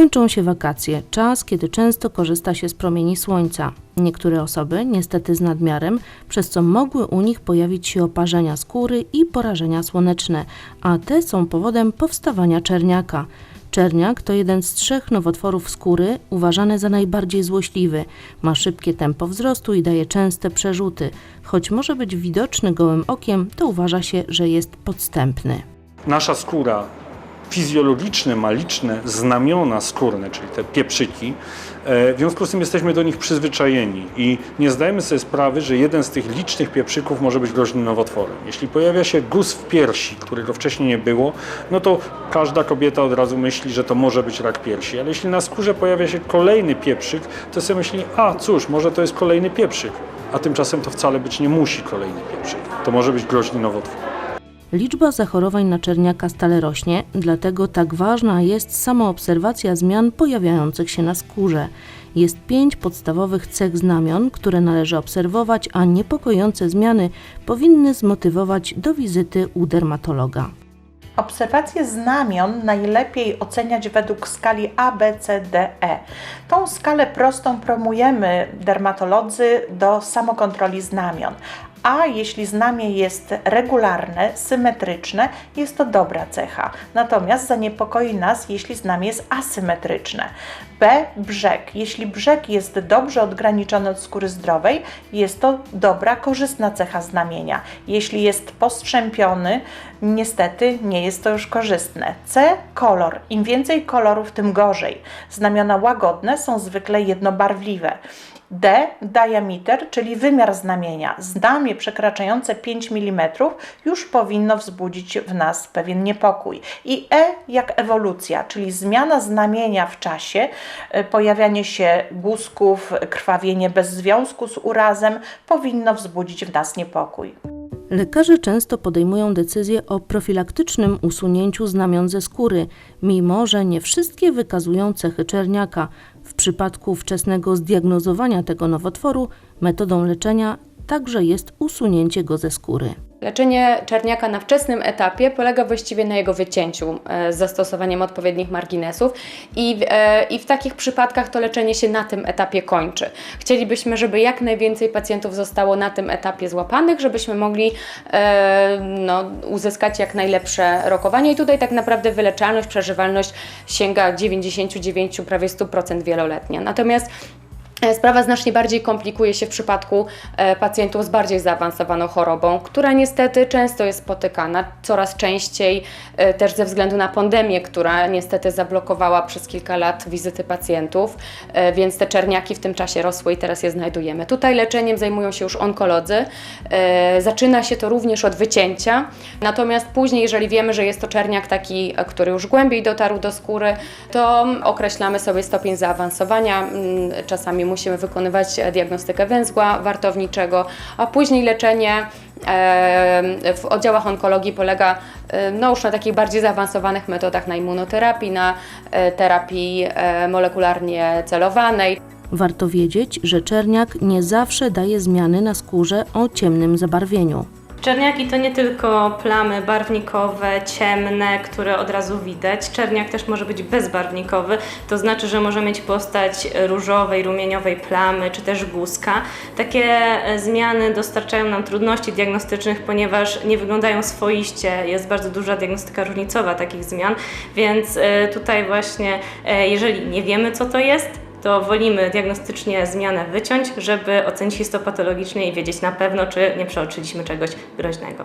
Kończą się wakacje, czas, kiedy często korzysta się z promieni słońca. Niektóre osoby, niestety z nadmiarem, przez co mogły u nich pojawić się oparzenia skóry i porażenia słoneczne, a te są powodem powstawania czerniaka. Czerniak to jeden z trzech nowotworów skóry, uważany za najbardziej złośliwy. Ma szybkie tempo wzrostu i daje częste przerzuty. Choć może być widoczny gołym okiem, to uważa się, że jest podstępny. Nasza skóra, fizjologiczne ma liczne znamiona skórne, czyli te pieprzyki. E, W związku z tym jesteśmy do nich przyzwyczajeni i nie zdajemy sobie sprawy, że jeden z tych licznych pieprzyków może być groźnym nowotworem. Jeśli pojawia się guz w piersi, którego wcześniej nie było, no to każda kobieta od razu myśli, że to może być rak piersi. Ale jeśli na skórze pojawia się kolejny pieprzyk, to sobie myśli, a cóż, może to jest kolejny pieprzyk. A tymczasem to wcale być nie musi kolejny pieprzyk. To może być groźny nowotwór. Liczba zachorowań na czerniaka stale rośnie, dlatego tak ważna jest samoobserwacja zmian pojawiających się na skórze. Jest pięć podstawowych cech znamion, które należy obserwować, a niepokojące zmiany powinny zmotywować do wizyty u dermatologa. Obserwację znamion najlepiej oceniać według skali A, B, C, D, E. Tą skalę prostą promujemy dermatolodzy do samokontroli znamion. A jeśli znamie jest regularne, symetryczne, jest to dobra cecha. Natomiast zaniepokoi nas, jeśli znamie jest asymetryczne. B. Brzeg. Jeśli brzeg jest dobrze odgraniczony od skóry zdrowej, jest to dobra, korzystna cecha znamienia. Jeśli jest postrzępiony, niestety nie jest to już korzystne. C. Kolor. Im więcej kolorów, tym gorzej. Znamiona łagodne są zwykle jednobarwliwe. D. Diameter, czyli wymiar znamienia. Znamie przekraczające 5 mm już powinno wzbudzić w nas pewien niepokój. I E jak ewolucja, czyli zmiana znamienia w czasie, e, pojawianie się guzków, krwawienie bez związku z urazem powinno wzbudzić w nas niepokój. Lekarze często podejmują decyzję o profilaktycznym usunięciu znamion ze skóry, mimo że nie wszystkie wykazują cechy czerniaka. W przypadku wczesnego zdiagnozowania tego nowotworu metodą leczenia także jest usunięcie go ze skóry. Leczenie czerniaka na wczesnym etapie polega właściwie na jego wycięciu e, z zastosowaniem odpowiednich marginesów i, w- e, i w takich przypadkach to leczenie się na tym etapie kończy. Chcielibyśmy, żeby jak najwięcej pacjentów zostało na tym etapie złapanych, żebyśmy mogli e, no, uzyskać jak najlepsze rokowanie i tutaj tak naprawdę wyleczalność, przeżywalność sięga 99, prawie 100% wieloletnia. Natomiast Sprawa znacznie bardziej komplikuje się w przypadku e, pacjentów z bardziej zaawansowaną chorobą, która niestety często jest spotykana, coraz częściej e, też ze względu na pandemię, która niestety zablokowała przez kilka lat wizyty pacjentów, e, więc te czerniaki w tym czasie rosły i teraz je znajdujemy. Tutaj leczeniem zajmują się już onkolodzy. E, Zaczyna się to również od wycięcia, natomiast później, jeżeli wiemy, że jest to czerniak taki, e, który już głębiej dotarł do skóry, to określamy sobie stopień zaawansowania. Mm, Czasami musimy wykonywać e, diagnostykę węzła wartowniczego, a później leczenie e, w oddziałach onkologii polega e, no już na takich bardziej zaawansowanych metodach na immunoterapii, na terapii molekularnie celowanej. Warto wiedzieć, że czerniak nie zawsze daje zmiany na skórze o ciemnym zabarwieniu. Czerniaki to nie tylko plamy barwnikowe, ciemne, które od razu widać. Czerniak też może być bezbarwnikowy, to znaczy, że może mieć postać różowej, rumieniowej plamy czy też guzka. Takie e, zmiany dostarczają nam trudności diagnostycznych, ponieważ nie wyglądają swoiście. Jest bardzo duża diagnostyka różnicowa takich zmian, więc e, tutaj właśnie, e, jeżeli nie wiemy, co to jest, to wolimy diagnostycznie zmianę wyciąć, żeby ocenić histopatologicznie i wiedzieć na pewno, czy nie przeoczyliśmy czegoś groźnego.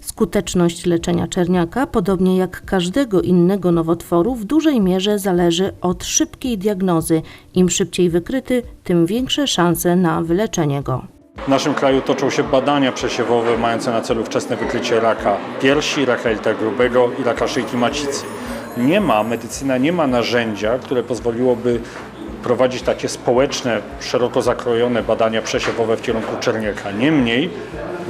Skuteczność leczenia czerniaka, podobnie jak każdego innego nowotworu, w dużej mierze zależy od szybkiej diagnozy. Im szybciej wykryty, tym większe szanse na wyleczenie go. W naszym kraju toczą się badania przesiewowe mające na celu wczesne wykrycie raka piersi, raka jelita grubego i raka szyjki macicy. Nie ma, medycyna nie ma narzędzia, które pozwoliłoby prowadzić takie społeczne, szeroko zakrojone badania przesiewowe w kierunku czerniaka. Niemniej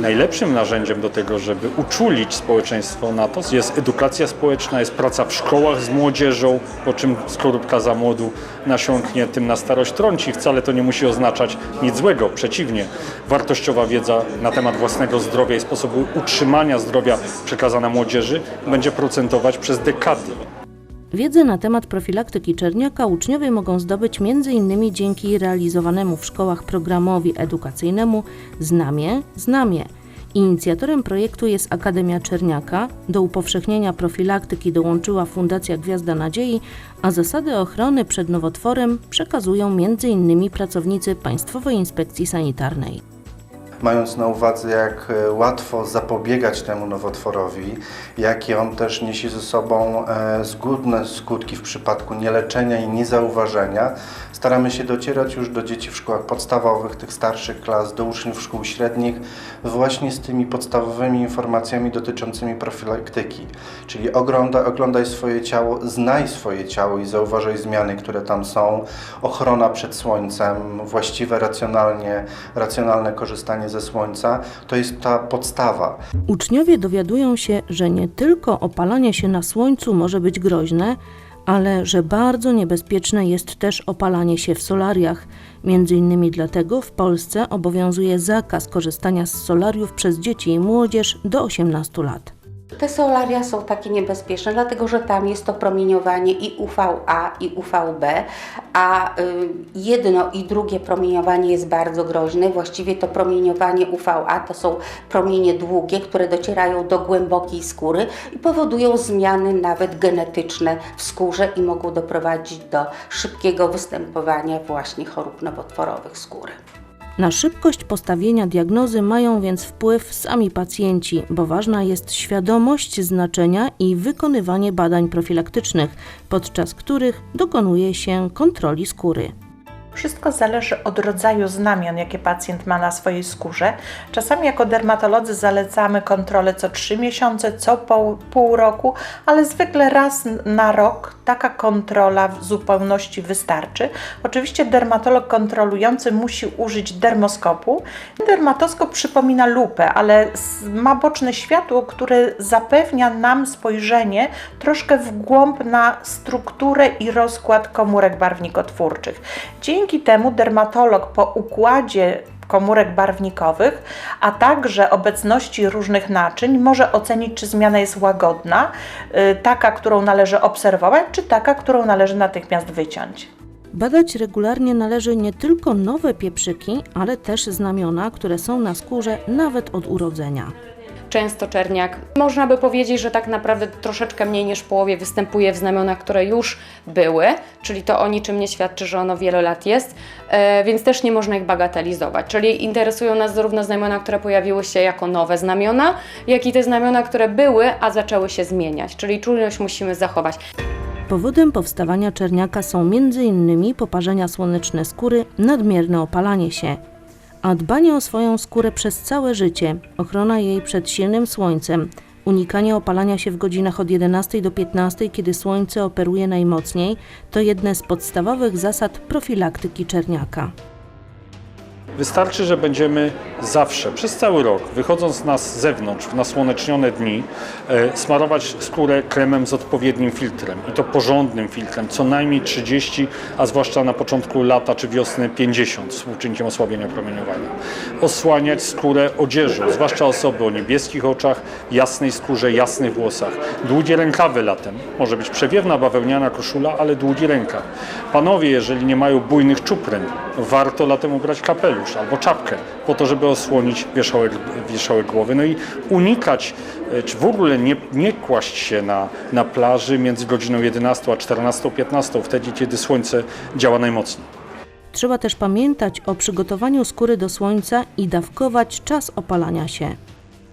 najlepszym narzędziem do tego, żeby uczulić społeczeństwo na to jest edukacja społeczna, jest praca w szkołach z młodzieżą, po czym skorupka za młodu nasiąknie, tym na starość trąci. Wcale to nie musi oznaczać nic złego, przeciwnie. Wartościowa wiedza na temat własnego zdrowia i sposobu utrzymania zdrowia przekazana młodzieży będzie procentować przez dekady. Wiedzę na temat profilaktyki czerniaka uczniowie mogą zdobyć m.in. dzięki realizowanemu w szkołach programowi edukacyjnemu Znamie, Znamie. Inicjatorem projektu jest Akademia Czerniaka. Do upowszechnienia profilaktyki dołączyła Fundacja Gwiazda Nadziei, a zasady ochrony przed nowotworem przekazują m.in. pracownicy Państwowej Inspekcji Sanitarnej. Mając na uwadze, jak e, łatwo zapobiegać temu nowotworowi, jakie on też niesie ze sobą e, zgubne skutki w przypadku nieleczenia i niezauważenia, staramy się docierać już do dzieci w szkołach podstawowych, tych starszych klas, do uczniów szkół średnich, właśnie z tymi podstawowymi informacjami dotyczącymi profilaktyki. Czyli ogląda, oglądaj swoje ciało, znaj swoje ciało i zauważaj zmiany, które tam są, ochrona przed słońcem, właściwe, racjonalnie, racjonalne korzystanie ze słońca, to jest ta podstawa. Uczniowie dowiadują się, że nie tylko opalanie się na słońcu może być groźne, ale że bardzo niebezpieczne jest też opalanie się w solariach. Między innymi dlatego w Polsce obowiązuje zakaz korzystania z solariów przez dzieci i młodzież do 18 lat. Te solaria są takie niebezpieczne, dlatego że tam jest to promieniowanie i UVA i UVB, a y, jedno i drugie promieniowanie jest bardzo groźne. Właściwie to promieniowanie UVA to są promienie długie, które docierają do głębokiej skóry i powodują zmiany nawet genetyczne w skórze i mogą doprowadzić do szybkiego występowania właśnie chorób nowotworowych skóry. Na szybkość postawienia diagnozy mają więc wpływ sami pacjenci, bo ważna jest świadomość znaczenia i wykonywanie badań profilaktycznych, podczas których dokonuje się kontroli skóry. Wszystko zależy od rodzaju znamion, jakie pacjent ma na swojej skórze. Czasami jako dermatolodzy zalecamy kontrolę co 3 miesiące, co pół, pół roku, ale zwykle raz na rok taka kontrola w zupełności wystarczy. Oczywiście dermatolog kontrolujący musi użyć dermoskopu. Dermatoskop przypomina lupę, ale ma boczne światło, które zapewnia nam spojrzenie troszkę w głąb na strukturę i rozkład komórek barwnikotwórczych. Dzięki temu dermatolog po układzie komórek barwnikowych, a także obecności różnych naczyń może ocenić, czy zmiana jest łagodna, y, taka, którą należy obserwować, czy taka, którą należy natychmiast wyciąć. Badać regularnie należy nie tylko nowe pieprzyki, ale też znamiona, które są na skórze nawet od urodzenia. Często czerniak, można by powiedzieć, że tak naprawdę troszeczkę mniej niż połowie występuje w znamionach, które już były, czyli to o niczym nie świadczy, że ono wiele lat jest, e, więc też nie można ich bagatelizować. Czyli interesują nas zarówno znamiona, które pojawiły się jako nowe znamiona, jak i te znamiona, które były, a zaczęły się zmieniać, czyli czujność musimy zachować. Powodem powstawania czerniaka są m.in. poparzenia słoneczne skóry, nadmierne opalanie się, a dbanie o swoją skórę przez całe życie, ochrona jej przed silnym słońcem, unikanie opalania się w godzinach od 11 do 15, kiedy słońce operuje najmocniej, to jedne z podstawowych zasad profilaktyki czerniaka. Wystarczy, że będziemy zawsze, przez cały rok, wychodząc na zewnątrz, w nasłonecznione dni, e, smarować skórę kremem z odpowiednim filtrem i to porządnym filtrem, co najmniej 30, a zwłaszcza na początku lata czy wiosny 50 współczynnikiem osłabienia promieniowania. Osłaniać skórę odzieżą, zwłaszcza osoby o niebieskich oczach, jasnej skórze, jasnych włosach. Długie rękawy latem, może być przewiewna bawełniana koszula, ale długi rękaw. Panowie, jeżeli nie mają bujnych czupryn, warto latem ubrać kapelusz albo czapkę, po to, żeby osłonić wierzchołek, wierzchołek głowy. No i unikać, e, czy w ogóle nie, nie kłaść się na, na plaży między godziną 11 a 14-15, wtedy, kiedy słońce działa najmocniej. Trzeba też pamiętać o przygotowaniu skóry do słońca i dawkować czas opalania się.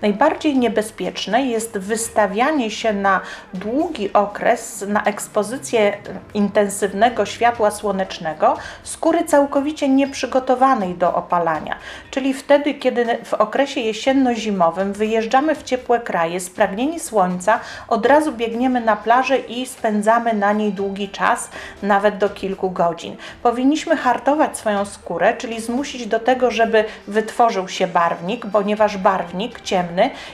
Najbardziej niebezpieczne jest wystawianie się na długi okres na ekspozycję intensywnego światła słonecznego skóry całkowicie nieprzygotowanej do opalania. Czyli wtedy, kiedy w okresie jesienno-zimowym wyjeżdżamy w ciepłe kraje, spragnieni słońca, od razu biegniemy na plażę i spędzamy na niej długi czas, nawet do kilku godzin. Powinniśmy hartować swoją skórę, czyli zmusić do tego, żeby wytworzył się barwnik, ponieważ barwnik ciemny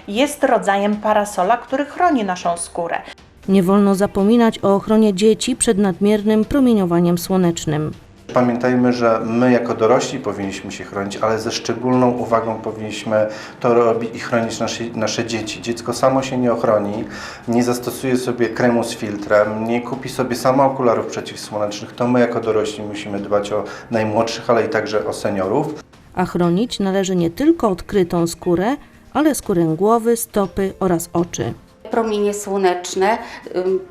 jest rodzajem parasola, który chroni naszą skórę. Nie wolno zapominać o ochronie dzieci przed nadmiernym promieniowaniem słonecznym. Pamiętajmy, że my jako dorośli powinniśmy się chronić, ale ze szczególną uwagą powinniśmy to robić i chronić nasze, nasze dzieci. Dziecko samo się nie ochroni, nie zastosuje sobie kremu z filtrem, nie kupi sobie samo okularów przeciwsłonecznych. To my jako dorośli musimy dbać o najmłodszych, ale i także o seniorów. A chronić należy nie tylko odkrytą skórę, ale skórę głowy, stopy oraz oczy. Promienie słoneczne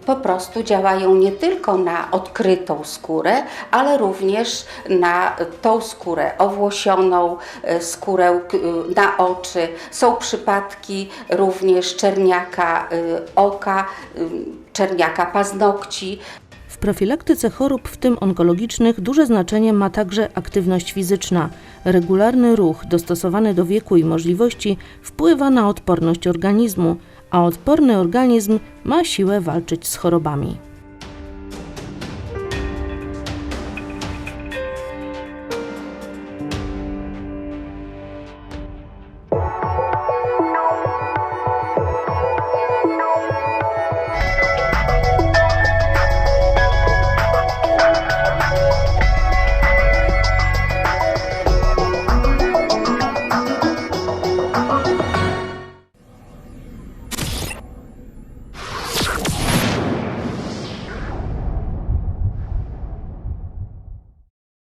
po prostu działają nie tylko na odkrytą skórę, ale również na tą skórę owłosioną, y, skórę y, na oczy. Są przypadki również czerniaka y, oka, czerniaka paznokci. Profilaktyce chorób, w tym onkologicznych, duże znaczenie ma także aktywność fizyczna. Regularny ruch dostosowany do wieku i możliwości wpływa na odporność organizmu, a odporny organizm ma siłę walczyć z chorobami.